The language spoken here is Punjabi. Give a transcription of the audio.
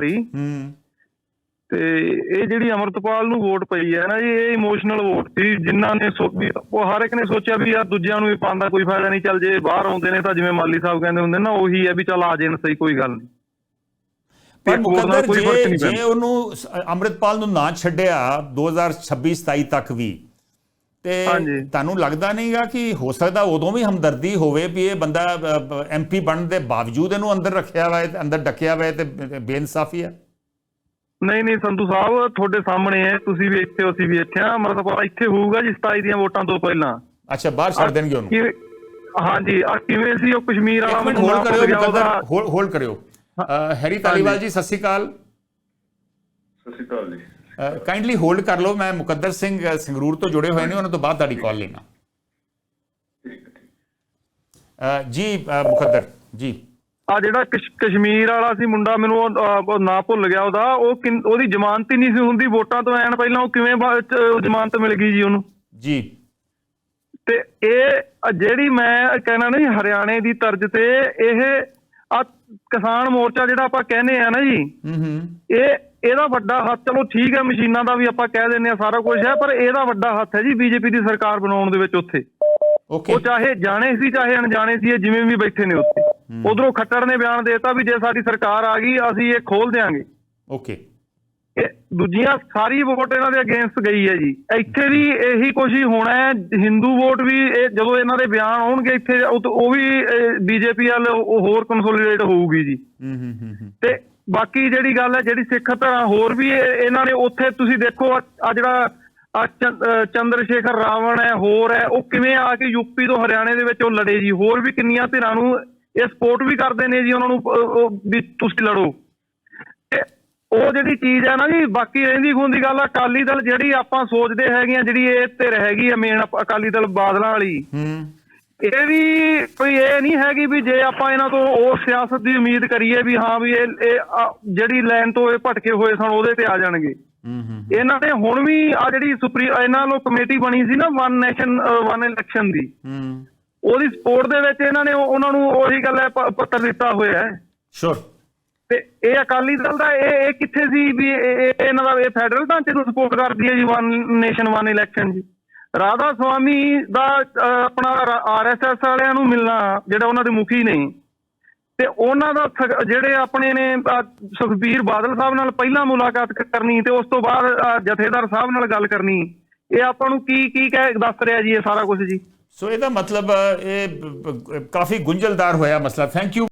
ਲਈ। ਹੂੰ। ਤੇ ਇਹ ਜਿਹੜੀ ਅਮਰਤਪਾਲ ਨੂੰ ਵੋਟ ਪਈ ਹੈ ਨਾ ਜੀ ਇਹ ਇਮੋਸ਼ਨਲ ਵੋਟ ਸੀ। ਜਿਨ੍ਹਾਂ ਨੇ ਸੋ- ਵੀ ਉਹ ਹਰ ਇੱਕ ਨੇ ਸੋਚਿਆ ਵੀ ਯਾਰ ਦੂਜਿਆਂ ਨੂੰ ਵੀ ਪਾਉਂਦਾ ਕੋਈ ਫਾਇਦਾ ਨਹੀਂ ਚੱਲ ਜੇ ਬਾਹਰ ਆਉਂਦੇ ਨੇ ਤਾਂ ਜਿਵੇਂ ਮਾਲੀ ਸਾਹਿਬ ਕਹਿੰਦੇ ਹੁੰਦੇ ਨਾ ਉਹੀ ਹੈ ਵੀ ਚੱਲ ਆ ਜਾਣ ਸਹੀ ਕੋਈ ਗੱਲ ਨਹੀਂ। ਪਰ ਮੁਕੱਦਰ ਜੇ ਜੇ ਉਹਨੂੰ ਅੰਮ੍ਰਿਤਪਾਲ ਨੂੰ ਨਾ ਛੱਡਿਆ 2026 27 ਤੱਕ ਵੀ ਤੇ। ਤੁਹਾਨੂੰ ਲੱਗਦਾ ਨਹੀਂਗਾ ਕਿ ਹੋ ਸਕਦਾ ਉਦੋਂ ਵੀ ਹਮਦਰਦੀ ਹੋਵੇ ਵੀ ਇਹ ਬੰਦਾ ਐਮਪੀ ਬਣਨ ਦੇ ਬਾਵਜੂਦ ਇਹਨੂੰ ਅੰਦਰ ਰੱਖਿਆ ਹੋਇਆ ਤੇ ਅੰਦਰ ਡੱਕਿਆ ਹੋਇਆ ਤੇ ਬੇਇਨਸਾਫੀ ਹੈ? ਨਹੀਂ ਨਹੀਂ ਸੰਧੂ ਸਾਹਿਬ ਤੁਹਾਡੇ ਸਾਹਮਣੇ ਹੈ ਤੁਸੀਂ ਵੀ ਇੱਥੇ ਹੋ, ਅਸੀਂ ਵੀ ਇੱਥੇ ਆ ਅਮਰਤਪਾਲ ਇੱਥੇ ਹੋਊਗਾ ਜੀ 27 ਦੀਆਂ ਵੋਟਾਂ ਤੋਂ ਪਹਿਲਾਂ। ਅੱਛਾ ਬਾਹਰ ਛੱਡ ਦੇਣਗੇ ਉਹਨੂੰ? ਹਾਂਜੀ ਆ ਕਿਵੇਂ ਸੀ ਉਹ ਕਸ਼ਮੀਰ ਵਾਲਾ ਮਿੰਟ ਹੋਲਡ ਕਰਿਓ ਮੁਕੱਦਰ ਹੋਲਡ ਕਰਿਓ। ਹੈਰੀ ਤਾਲੀਵਾਲ ਜੀ ਸਤਿ ਸ਼੍ਰੀ ਅਕਾਲ। ਸਤਿ ਸ਼੍ਰੀ ਅਕਾਲ ਜੀ। ਕਾਈਂਡਲੀ ਹੋਲਡ ਕਰ ਲਓ ਮੈਂ ਮੁਕੱਦਰ ਸਿੰਘ ਸੰਗਰੂਰ ਤੋਂ ਜੁੜੇ ਹੋਏ ਨੇ ਉਹਨਾਂ ਤੋਂ ਬਾਅਦ ਤੁਹਾਡੀ ਕਾਲ ਲੈਣਾ ਜੀ ਮੁਕੱਦਰ ਜੀ। ਆ ਜਿਹੜਾ ਕਸ਼- ਕਸ਼ਮੀਰ ਵਾਲਾ ਸੀ ਮੁੰਡਾ ਮੈਨੂੰ ਉਹ, ਨਾਂ ਭੁੱਲ ਗਿਆ ਉਹਦਾ ਉਹ ਉਹਦੀ ਜ਼ਮਾਨਤ ਹੀ ਨਹੀਂ ਸੀ ਹੁੰਦੀ ਵੋਟਾਂ ਤੋਂ ਐਨ ਪਹਿਲਾਂ ਉਹ ਕਿਵੇਂ ਜ਼ਮਾਨਤ ਮਿਲ ਗਈ ਜੀ ਉਹਨੂੰ? ਜੀ। ਤੇ ਇਹ ਜਿਹੜੀ ਮੈਂ ਕਹਿਣਾ ਨਹੀਂ ਹਰਿਆਣੇ ਦੀ ਤਰਜ਼ ਤੇ ਇਹ ਆ ਕਿਸਾਨ ਮੋਰਚਾ ਜਿਹੜਾ ਆਪਾਂ ਕਹਿੰਦੇ ਆ ਨਾ ਜੀ ਹੂੰ ਹੂੰ। ਇਹ ਇਹਦਾ ਵੱਡਾ ਹੱਥ ਚਲੋ ਠੀਕ ਹੈ ਮਸ਼ੀਨਾਂ ਦਾ ਵੀ ਆਪਾਂ ਕਹਿ ਦਿੰਦੇ ਆ ਸਾਰਾ ਕੁਝ ਹੈ ਪਰ ਇਹਦਾ ਵੱਡਾ ਹੱਥ ਹੈ ਜੀ ਬੀਜੇਪੀ ਦੀ ਸਰਕਾਰ ਬਣਾਉਣ ਦੇ ਵਿੱਚ ਉੱਥੇ। ਓਕੇ ਉਹ ਚਾਹੇ ਜਾਣੇ ਸੀ ਚਾਹੇ ਅਣਜਾਣੇ ਸੀ ਇਹ ਜਿਵੇਂ ਵੀ ਬੈਠੇ ਨੇ ਉੱਥੇ। ਉਧਰੋਂ ਖੱਟੜ ਨੇ ਬਿਆਨ ਦੇਤਾ ਵੀ ਜੇ ਸਾਡੀ ਸਰਕਾਰ ਆ ਗਈ ਅਸੀਂ ਇਹ ਖੋਲ ਦੇਾਂਗੇ ਓਕੇ ਦੂਜੀਆਂ ਸਾਰੀ ਵੋਟ ਇਹਨਾਂ ਦੇ ਅਗੇਂਸਟ ਗਈ ਹੈ ਜੀ। ਇੱਥੇ ਵੀ ਇਹੀ ਕੁਛ ਹੀ ਹੋਣਾ ਹੈ। ਹਿੰਦੂ ਵੋਟ ਵੀ ਇਹ ਜਦੋਂ ਇਹਨਾਂ ਦੇ ਬਿਆਨ ਆਉਣਗੇ ਇੱਥੇ ਉਹ ਵੀ ਬੀਜੇਪੀ ਵੱਲ ਉਹ ਹੋਰ ਕੰਸੋਲੀਡੇਟ ਹੋਊਗੀ ਜੀ। ਹੂੰ ਹੂੰ ਹੂੰ ਹੂੰ। ਤੇ ਬਾਕੀ ਜਿਹੜੀ ਗੱਲ ਹੈ ਜਿਹੜੀ ਸਿੱਖ ਧੜਾ ਹੋਰ ਵੀ ਇਹ- ਇਹਨਾਂ ਨੇ ਉੱਥੇ ਤੁਸੀਂ ਦੇਖੋ ਆ ਜਿਹੜਾ ਚੰਦਰ ਸ਼ੇਖਰ ਰਾਵਣ ਹੈ ਹੋਰ ਹੈ ਉਹ ਕਿਵੇਂ ਆ ਕੇ ਯੂਪੀ ਤੋਂ ਹਰਿਆਣੇ ਦੇ ਵਿੱਚ ਉਹ ਲੜੇ ਜੀ। ਹੋਰ ਵੀ ਕਿੰਨੀਆਂ ਧਿਰਾਂ ਨੂੰ ਇਹ ਸਪੋਰਟ ਵੀ ਕਰਦੇ ਨੇ ਜੀ ਉਹਨਾਂ ਨੂੰ ਵੀ ਤੁਸੀਂ ਲੜੋ। ਉਹ ਜਿਹੜੀ ਚੀਜ਼ ਹੈ ਨਾ ਜੀ ਬਾਕੀ ਰਹਿੰਦੀ ਖੁੰਦੀ ਗੱਲ ਆ ਅਕਾਲੀ ਦਲ ਜਿਹੜੀ ਆਪਾਂ ਸੋਚਦੇ ਹੈਗੇ ਆ ਜਿਹੜੀ ਇਹ ਧਿਰ ਹੈਗੀ ਆ ਮੇਨ ਅਕਾਲੀ ਦਲ ਬਾਦਲਾਂ ਵਾਲੀ। ਹੂੰ। ਇਹ ਵੀ ਕੋਈ ਇਹ ਨਹੀਂ ਹੈਗੀ ਵੀ ਜੇ ਆਪਾਂ ਇਹਨਾਂ ਤੋਂ ਉਹ ਸਿਆਸਤ ਦੀ ਉਮੀਦ ਕਰੀਏ ਵੀ ਹਾਂ ਵੀ ਇਹ ਇਹ ਆ ਜਿਹੜੀ ਲਾਈਨ ਤੋਂ ਇਹ ਭਟਕੇ ਹੋਏ ਸਨ ਉਹਦੇ ਤੇ ਆ ਜਾਣਗੇ। ਹੂੰ ਹੂੰ ਇਹਨਾਂ ਨੇ ਹੁਣ ਵੀ ਆ ਜਿਹੜੀ ਸੁਪਰੀ ਇਹਨਾਂ ਨੂੰ ਕਮੇਟੀ ਬਣੀ ਸੀ ਨਾ ਵਨ ਨੇਸ਼ਨ ਵਨ ਇਲੈਕਸ਼ਨ ਦੀ। ਹੂੰ। ਉਹਦੀ ਸਪੋਰਟ ਦੇ ਵਿੱਚ ਇਹਨਾਂ ਨੇ ਉਹ- ਉਹਨਾਂ ਨੂੰ ਉਹੀ ਗੱਲ ਹੈ ਪੱਤਰ ਦਿੱਤਾ ਹੋਇਆ ਹੈ। ਸ਼ੋਰ ਤੇ ਇਹ ਅਕਾਲੀ ਦਲ ਦਾ ਇਹ ਇਹ ਕਿੱਥੇ ਸੀ ਵੀ ਇਹਨਾਂ ਦਾ ਇਹ ਫੈਡਰਲ ਢਾਂਚੇ ਨੂੰ ਸਪੋਰਟ ਕਰਦੀ ਹੈ ਜੀ ਵਨ ਨੇਸ਼ਨ ਵਨ ਇਲੈਕਸ਼ਨ ਜੀ। ਰਾਧਾ ਸਵਾਮੀ ਦਾ ਆਪਣਾ ਆਰਐਸਐਸ ਵਾਲਿਆਂ ਨੂੰ ਮਿਲਣਾ ਜਿਹੜਾ ਉਹਨਾਂ ਦੇ ਮੁਖੀ ਨੇ। ਤੇ ਉਹਨਾਂ ਦਾ ਜਿਹੜੇ ਆਪਣੇ ਨੇ ਸੁਖਬੀਰ ਬਾਦਲ ਸਾਹਿਬ ਨਾਲ ਪਹਿਲਾਂ ਮੁਲਾਕਾਤ ਕਰਨੀ ਤੇ ਉਸ ਤੋਂ ਬਾਅਦ ਜਥੇਦਾਰ ਸਾਹਿਬ ਨਾਲ ਗੱਲ ਕਰਨੀ, ਇਹ ਆਪਾਂ ਨੂੰ ਕੀ ਕੀ ਕਹਿ, ਦੱਸ ਰਿਹਾ ਜੀ ਇਹ ਸਾਰਾ ਕੁਝ ਜੀ। ਸੋ ਇਹਦਾ ਮਤਲਬ ਇਹ ਕਾਫੀ ਗੁੰਝਲਦਾਰ ਹੋਇਆ ਮਸਲਾ। Thank you